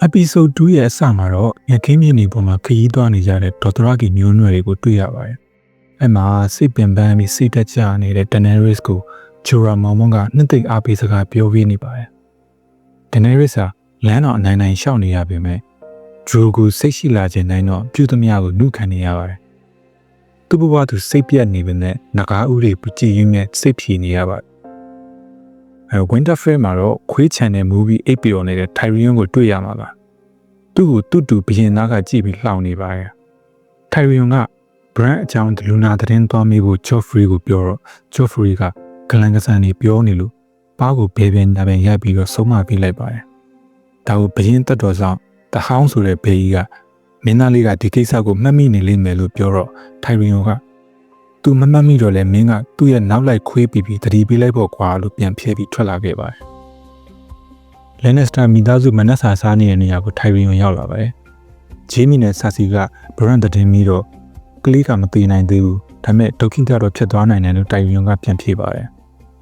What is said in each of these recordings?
။ episode 2ရဲ့အစမှာတော့ငခင်းမြင့်နေပေါ်မှာခရီးသွားနေကြတဲ့ဒေါ်တရကီမျိုးနွယ်တွေကိုတွေ့ရပါတယ်။အဲ့မှာစိတ်ပင်ပန်းပြီးစိတ်တက်ကြနေတဲ့ Daenerys ကိုဂျိုရာမောင်မွန်ကနှစ်သိမ့်အားပေးစကားပြောပေးနေပါတယ်။ Daenerys ဟာလမ်းတော်အနိုင်နိုင်ရှောက်နေရပေမဲ့ Drew ကိုစိတ်ရှိလာခြင်းတိုင်းတော့ပြုသမျှကိုနှုတ်ခံနေရပါတယ်။သူ့ဘဝသူစိတ်ပြတ်နေပေမဲ့ငကားဥတွေပကြည်ရင်းနဲ့စိတ်ဖြီနေရပါတယ် အဲ Winterfell မှာတော့ခွေးချန်တဲ့ movie အိပ်ပျော်နေတဲ့ Tyrion ကိုတွေ့ရမှာပါသူ့ကိုတူတူဘရင်သားကကြည့်ပြီးလှောင်နေပါရဲ့ Tyrion က Bran အကြောင်းလူနာသတင်းသွားမေးဖို့ Joffrey ကိုပြောတော့ Joffrey ကဂလန်ကဆန်နေပြောနေလို့ပါးကိုဘဲဘဲနာပင်ရိုက်ပြီးတော့ဆုံးမပေးလိုက်ပါတယ်ဒါကိုဘရင်တက်တော်ဆောင်တဟောင်းဆိုတဲ့ဘေးကြီးကမင်းသားလေးကဒီကိစ္စကိုမှတ်မိနေလိမ့်မယ်လို့ပြောတော့ Tyrion က သူမမှတ်မိတော့လဲမင်းကသူ့ရဲ့နောက်လိုက်ခွေးပြီးပြီးတတိပေးလိုက်ဖို့ကွာလို့ပြန်ဖြဲပြီးထွက်လာခဲ့ပါတယ်။ Lannister မိသားစုမနက်စာစားနေတဲ့နေရာကို Tyrion ရောက်လာပါတယ်။ဂျေးမီနဲ့ဆာစီက Bran တည်ပြီးတော့ကလေးကမသေးနိုင်သေးဘူး။ဒါပေမဲ့ဒုက္ခိကတော့ဖြစ်သွားနိုင်တယ်လို့ Tyrion ကပြန်ဖြေပါတယ်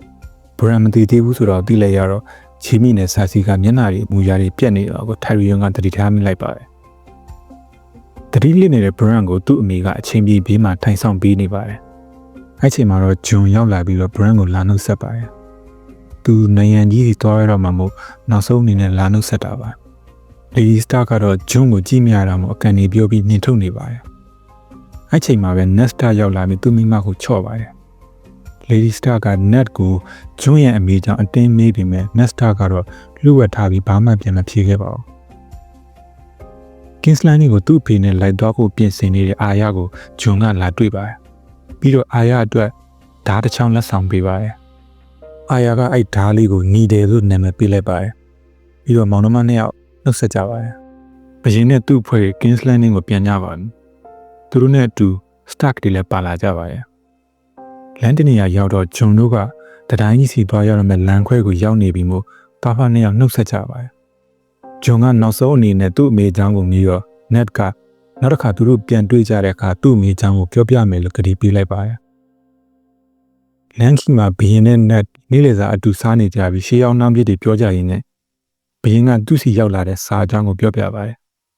။ Bran မသေးသေးဘူးဆိုတော့သိလိုက်ရတော့ဂျေးမီနဲ့ဆာစီကမျက်နှာတွေအမူအရာတွေပြက်နေတာကို Tyrion ကတတိထားမိလိုက်ပါတယ်။တတိလစ်နေတဲ့ Bran ကိုသူ့အမေကအချိန်ပြေးဘေးမှာထိုင်ဆောင်ပေးနေပါတယ် အဲ့ချိန်မှာတော့ဂျွန်ရောက်လာပြီးတော့ brand ကိုလာနှုတ်ဆက်ပါတယ်။သူနိုင်ရန်ကြီးစီသွားရတော့မှမို့နောက်ဆုံးအနေနဲ့လာနှုတ်ဆက်တာပါ။ Lady Stark ကတော့ဂျွန်ကိုကြည့်မရတာမို့အကန်နေပြောပြီးနှင်ထုတ်နေပါတယ်။အဲ့ချိန်မှာပဲ Nesta ရောက်လာပြီးသူ့မိမကိုချော့ပါတယ်။ Lady Stark က Ned ကိုဂျွန်ရဲ့အမေကြောင့်အတင်းမေးပြီးမဲ့ Nesta ကတော့လူ့ဝက်ထားပြီးဘာမှပြန်မဖြေခဲ့ပါဘူး။ Kingsland ကိုသူ့အဖေနဲ့လိုက်သွားဖို့ပြင်ဆင်နေတဲ့အာရကိုဂျွန်ကလာတွေ့ပါတယ် ပြီးတော့အာရအတွက်ဓားတစ်ချောင်းလက်ဆောင်ပေးပါတယ်အာရကအဲ့ဓားလေးကိုညီတယ်လို့နာမည်ပေးလိုက်ပါတယ်ပြီးတော့မောင်နှမနှစ်ယောက်နှုတ်ဆက်ကြပါတယ်ဘရင်နဲ့သူ့ဖွဲ့ King's Landing ကိုပြန်ကြပါပြီသူတို့နဲ့အတူ Stark တွေလည်းပါလာကြပါတယ်လန်ဒန်နေရာရောက်တော့ဂျွန်တို့ကတတိုင်းကြီးစီသွားရတော့မဲ့လမ်းခွဲကိုရောက်နေပြီမို့တာဖာနှစ်ယောက်နှုတ်ဆက်ကြပါတယ်ဂျွန်ကနောက်ဆုံးအနေနဲ့သူ့အမေချောင်းကိုမြည်တော့ Ned က နောက်တစ်ခါသူတို့ပြန်တွေ့ကြတဲ့အခါသူ့မိချောင်းကိုပြောပြမယ်လို့ကတိပေးလိုက်ပါတယ်။လန်ခီမှာဘရင်နဲ့နတ်နေ့လည်စာအတူစားနေကြပြီးရှေးအောင်နှောင်းပြစ်တွေပြောကြရင်းနဲ့ဘရင်ကသူ့စီရောက်လာတဲ့စာအကြောင်းကိုပြောပြပါတယ်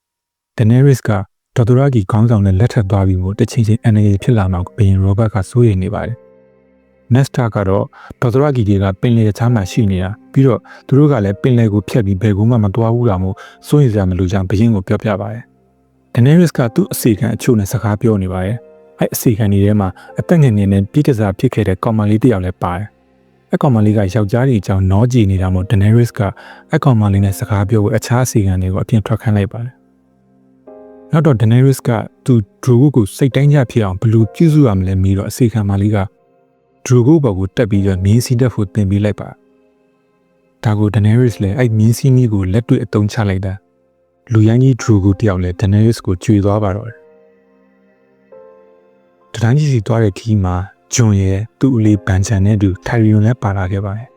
။ Daenerys ကဒေါ်တူရာဂီခေါင်းဆောင်နဲ့လက်ထပ်သွားပြီးမှတချိန်ချင်းအနေနဲ့ဖြစ်လာမှဘရင်ရောဘတ်ကစိုးရိမ်နေပါတယ်။ Nesta ကတော့ဒေါ်တူရာဂီတွေကပင်လယ်ချမ်းမှာရှိနေတာပြီးတော့သူတို့ကလည်းပင်လယ်ကိုဖြတ်ပြီးဘယ်ကူမှမသွားဘူးတာမို့စိုးရိမ်စရာမလိုကြောင်းဘရင်ကိုပြောပြပါတယ်။ Daenerys ကသူ့အစီခံအချို့နဲ့စကားပြောနေပါတယ်။အဲ့အစီခံတွေထဲမှာအသက်ငယ်ငယ်နဲ့ပြည့်တစားဖြစ်ခဲ့တဲ့ကောင်မလေးတစ်ယောက်လည်းပါတယ်။အဲ့ကောင်မလေးကယောက်ျားကြီးအကြောင်းနောကြည်နေတာမို့ Daenerys ကအဲ့ကောင်မလေးနဲ့စကားပြောဖို့အခြားအစီခံတွေကိုအပြင်ထွက်ခိုင်းလိုက်ပါတယ်။နောက်တော့ Daenerys ကသူ Drogo ကိုစိတ်တိုင်းကြဖြစ်အောင်ဘယ်လိုပြုစုရမလဲမေးတော့အစီခံမလေးက Drogo ဘော်ကိုတက်ပြီးတော့မြင်းစီးတက်ဖို့တင်ပေးလိုက်ပါ။ဒါကို Daenerys လည်းအဲ့မြင်းစီးမီးကိုလက်တွေ့အသုံးချလိုက်တာ။ လူရိုင်းကြီးဒရူကိုတယောက်လဲဒနေရစ်ကိုကြွေသွားပါတော့တယ်တတိုင်းကြီးစီသွားတဲ့ခီးမှာဂျွန်ရဲ့သူ့အလေးဘန်ချန်နဲ့အတူထိုင်ရီယွန်လည်းပါလာခဲ့ပါတယ်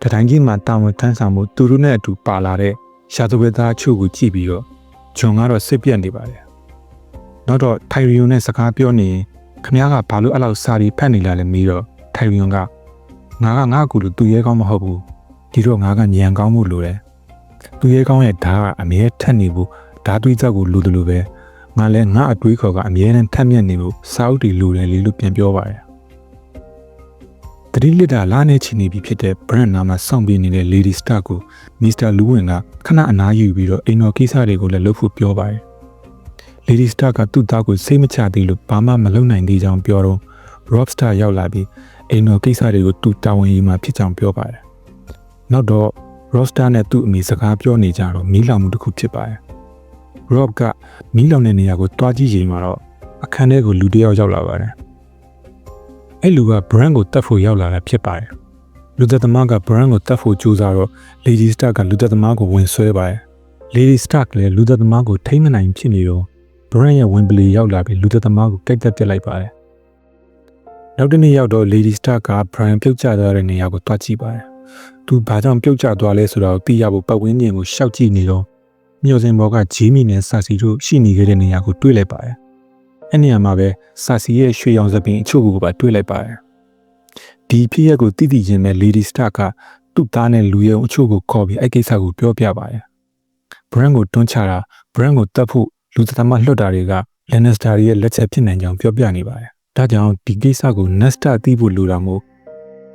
တတိုင်းကြီးမှာတာဝန်ထမ်းဆောင်မှုသူတို့နဲ့အတူပါလာတဲ့ရှာသဝဲသားချို့ကိုကြည့်ပြီးတော့ဂျွန်ကတော့စစ်ပြက်နေပါတယ်နောက်တော့ထိုင်ရီယွန်နဲ့စကားပြောနေခမ ्या ကဘာလို့အဲ့လောက်စာရီဖတ်နေလာလဲမေးတော့ထိုင်ရီယွန်ကငါကငါ့ကူလို့သူရဲကောင်းမဟုတ်ဘူးဒီတော့ငါကညံကောင်းမှုလို့တယ် သူရဲကောင်းရဲ့ဓာတ်ကအမြဲထက်နေဖို့ဓာတ်သွေးချက်ကိုလိုတယ်လို့ပဲငါလည်းငါအတွေးခေါ်ကအမြဲတမ်းထက်မြက်နေဖို့စာအုပ်တွေလိုတယ်လေလို့ပြန်ပြောပါတယ်တတိလစ်တာလာနေချင်နေပြီဖြစ်တဲ့ brand နာမှာစောင့်ပြနေတဲ့ Lady Stark ကို Mr. Lewin ကခဏအနားယူပြီးတော့အိမ်တော်ကိစ္စတွေကိုလည်းလုပ်ဖို့ပြောပါတယ် Lady Stark ကသူ့သားကိုစိတ်မချသေးလို့ဘာမှမလုပ်နိုင်သေးကြောင်းပြောတော့ Rob Stark ရောက်လာပြီးအိမ်တော်ကိစ္စတွေကိုသူတာဝန်ယူမှဖြစ်ကြောင်းပြောပါတယ်နောက်တော့ Roster နဲ့သူ့အမိစကားပြောနေကြတော့မီးလောင်မှုတစ်ခုဖြစ်ပါတယ်။ Rob ကမီးလောင်တဲ့နေရာကိုတွားကြည့်ချိန်မှာတော့အခန်းထဲကိုလူတစ်ယောက်ရောက်လာပါတယ်။အဲ့လူက Brand ကိုတတ်ဖို့ရောက်လာတာဖြစ်ပါတယ်။လူသက်သမားက Brand ကိုတတ်ဖို့ကြိုးစားတော့ Lady Stark ကလူသက်သမားကိုဝင်ဆွဲပါတယ်။ Lady Stark လည်းလူသက်သမားကိုထိမ့်မနိုင်ဖြစ်နေတော့ Brand ရဲ့ဝင်ပလီရောက်လာပြီးလူသက်သမားကိုကြိုက်တက်ပြစ်လိုက်ပါတယ်။နောက်တနေ့ရောက်တော့ Lady Stark က Brian ပြုတ်ကျသွားတဲ့နေရာကိုတွားကြည့်ပါတယ် သူဘာကြောင့်ပြုတ်ကျသွားလဲဆိုတာကိုသိရဖို့ပတ်ဝန်းကျင်ကိုရှောက်ကြည့်နေတော့မြို့စင်ဘော်ကဂျီမီနဲ့ဆာစီတို့ရှိနေခဲ့တဲ့နေရာကိုတွေ့လိုက်ပါတယ်။အဲ့နေရာမှာပဲဆာစီရဲ့ရွှေရောင်စပင်အချို့ကိုပါတွေ့လိုက်ပါတယ်။ဒီဖြစ်ရက်ကိုသိသိချင်းပဲ Lady Stark ကသူ့သားနဲ့လူယုံအချို့ကိုခေါ်ပြီးအဲ့ကိစ္စကိုပြောပြပါတယ် brand ကိုတွန်းချတာ brand ကိုတတ်ဖို့လူသမားလွှတ်တာတွေက Lannister ရဲ့လက်ချက်ဖြစ်နိုင်ကြောင်းပြောပြနေပါတယ်။ဒါကြောင့်ဒီကိစ္စကို Nesta သိဖို့လိုတာမို့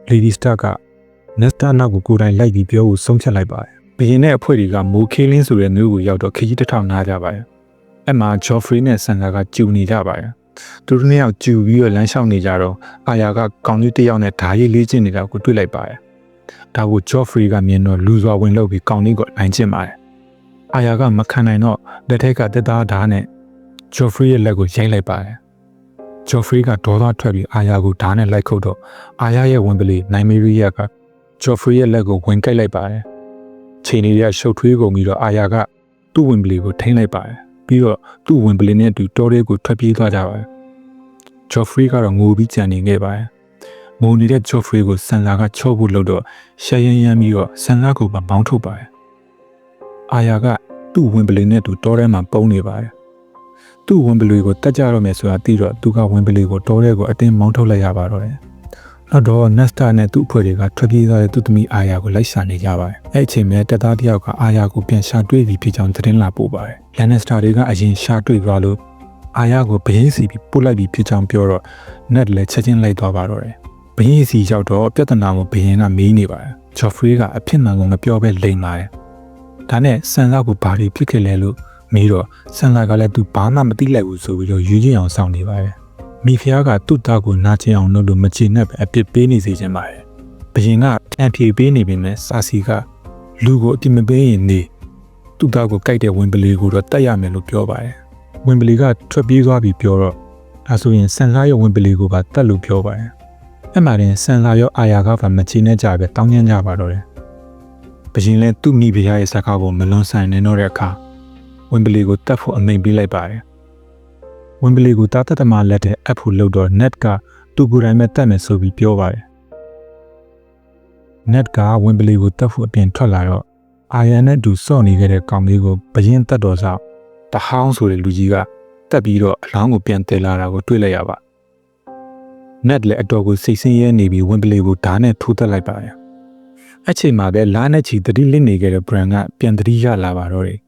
Lady Stark က Nesta နောက်ကိုကိုယ်တိုင်လိုက်ပြီးပြောဖို့ဆုံးဖြတ်လိုက်ပါတယ်။ဘရင်နဲ့အဖွဲ့တွေကမိုးခေးလင်းဆိုတဲ့မျိုးကိုရောက်တော့ခကြီးတစ်ထောင်နားကြပါတယ်။အဲ့မှာ Joffrey နဲ့ Sansa ကကြူနေကြပါတယ်။သူတို့နှစ်ယောက်ကြူပြီးတော့လမ်းလျှောက်နေကြတော့အာယာကကောင်းကြီးတစ်ယောက်နဲ့ဓာရီလေးကျင့်နေတာကိုတွေ့လိုက်ပါတယ်။ဒါကို Joffrey ကမြင်တော့လူစွာဝင်လုပ်ပြီးကောင်းကြီးကိုနိုင်ကျင့်ပါတယ်။အာယာကမခံနိုင်တော့လက်ထက်ကတက်သားဓာတ်နဲ့ Joffrey ရဲ့လက်ကိုရိုက်လိုက်ပါတယ်။ Joffrey ကဒေါသထွက်ပြီးအာယာကိုဓာတ်နဲ့လိုက်ခုတ်တော့အာယာရဲ့ဝင်ပလီနိုင်မီရီယာက Joffrey ရဲ့လက်ကိုဝင်ကိုက်လိုက်ပါတယ်။ချိန်လေးရရှုပ်ထွေးကုန်ပြီးတော့အာယာကသူ့ဝင်ပလီကိုထိမ့်လိုက်ပါတယ်။ပြီးတော့သူ့ဝင်ပလီနဲ့အတူတောထဲကိုထွက်ပြေးသွားကြပါတယ်။ Joffrey ကတော့ငိုပြီးကြံနေခဲ့ပါတယ်။ငိုနေတဲ့ Joffrey ကိုဆန်လာကချော့ဖို့လုပ်တော့ရှက်ရမ်းရမ်းပြီးတော့ဆန်လာကိုပါမောင်းထုတ်ပါတယ်။အာယာကသူ့ဝင်ပလီနဲ့အတူတောထဲမှာပုန်းနေပါတယ်။သူ့ဝင်ပလီကိုတက်ကြတော့မယ်ဆိုတာသိတော့သူကဝင်ပလီကိုတောထဲကိုအတင်းမောင်းထုတ်လိုက်ရပါတော့တယ်။ နောက်တော့ Nesta နဲ့သူ့အဖွဲ့တွေကထွက်ပြေးသွားတဲ့သူ့သမီးအာယာကိုလိုက်ရှာနေကြပါတယ်။အဲ့အချိန်မှာတက်သားတစ်ယောက်ကအာယာကိုပြန်ရှာတွေ့ပြီဖြစ်ကြောင်းသတင်းလာပို့ပါတယ်။ Lannister တွေကအရင်ရှာတွေ့သွားလို့အာယာကိုဘရင်စီပြီးပို့လိုက်ပြီးဖြစ်ကြောင်းပြောတော့ Ned လည်းချက်ချင်းလိုက်သွားပါတော့တယ်။ဘရင်စီရောက်တော့ပြဿနာကိုဘရင်ကမေးနေပါတယ်။ Joffrey ကအဖြစ်မှန်ကိုမပြောဘဲလိမ်ပါတယ်။ဒါနဲ့ဆန်လာကိုဘာတွေဖြစ်ခဲ့လဲလို့မေးတော့ဆန်လာကလည်းသူဘာမှမသိလိုက်ဘူးဆိုပြီးတော့ယူချင်းအောင်စောင့်နေပါတယ်။ မိဖုရားကသူ့သားကိုနာကျင်အောင်လုပ်လို့မချေနဲ့ပဲအပြစ်ပေးနေစေချင်ပါတယ်။ဘရင်ကတန်ဖြေပေးနေပေမဲ့စာစီကလူကိုအပြစ်မပေးရင်နေသူ့သားကိုကြိုက်တဲ့ဝင်ပလီကိုတော့တတ်ရမယ်လို့ပြောပါတယ်။ဝင်ပလီကထွက်ပြေးသွားပြီးပြောတော့ဒါဆိုရင်ဆန်လာရဲ့ဝင်ပလီကိုပါတတ်လို့ပြောပါတယ်။အဲ့မှာတင်ဆန်လာရောအာယာကပါမချေနဲ့ကြပဲတောင်းညံ့ကြပါတော့တယ်။ဘရင်လည်းသူ့မိဖုရားရဲ့စကားကိုမလွန်ဆန်နေတော့တဲ့အခါဝင်ပလီကိုတတ်ဖို့အမိန်ပေးလိုက်ပါတယ်။ ဝင်ပလီကိုတာတတ်တမလက်တဲ့အပ်ဖို့လုပ်တော့ net ကသူ့ကိုယ်တိုင်ပဲတတ်မယ်ဆိုပြီးပြောပါတယ်။ net ကဝင်ပလီကိုတတ်ဖို့အပြင်ထွက်လာတော့အာယန်နဲ့တူစော့နေခဲ့တဲ့ကောင်လေးကိုဘရင်တတ်တော်ဆောက်တဟောင်းဆိုတဲ့လူကြီးကတက်ပြီးတော့အလောင်းကိုပြန်တယ်လာတာကိုတွေ့လိုက်ရပါ net လည်းအတော်ကိုစိတ်ဆင်းရဲနေပြီးဝင်ပလီကိုဓာတ်နဲ့ထိုးတက်လိုက်ပါတယ်။အချိန်မှာပဲလားနဲ့ချီတတိလစ်နေခဲ့တဲ့ brand ကပြန်တတိရလာပါတော့တယ်